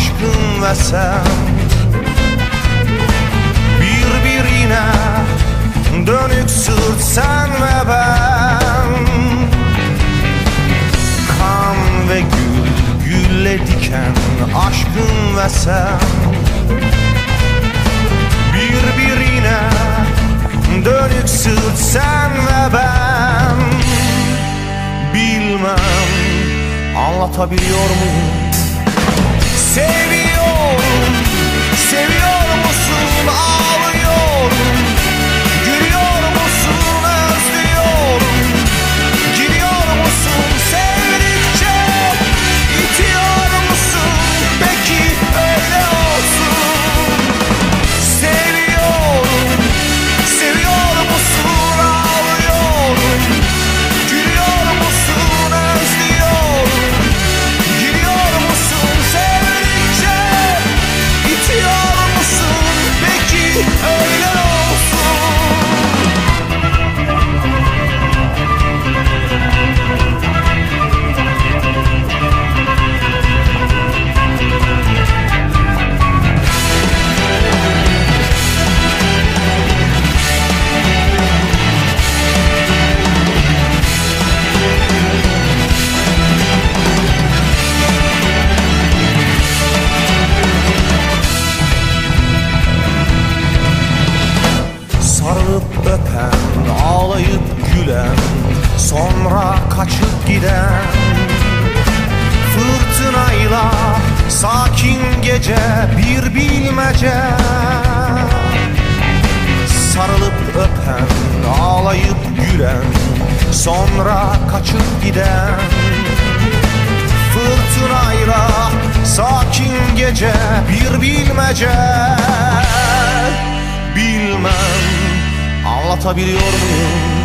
aşkın ve sen Birbirine dönük sırt sen ve ben. Kan ve gül, gülle diken aşkın ve sen Birbirine dönük sırt sen ve ben. Bilmem anlatabiliyor muyum? Save Savior. Öpen, ağlayıp gülen Sonra kaçıp giden. Fırtınayla sakin gece bir bilmece. Sarılıp öpen, ağlayıp gülen Sonra kaçıp giden. Fırtınayla sakin gece bir bilmece. Bilmem anlatabiliyor muyum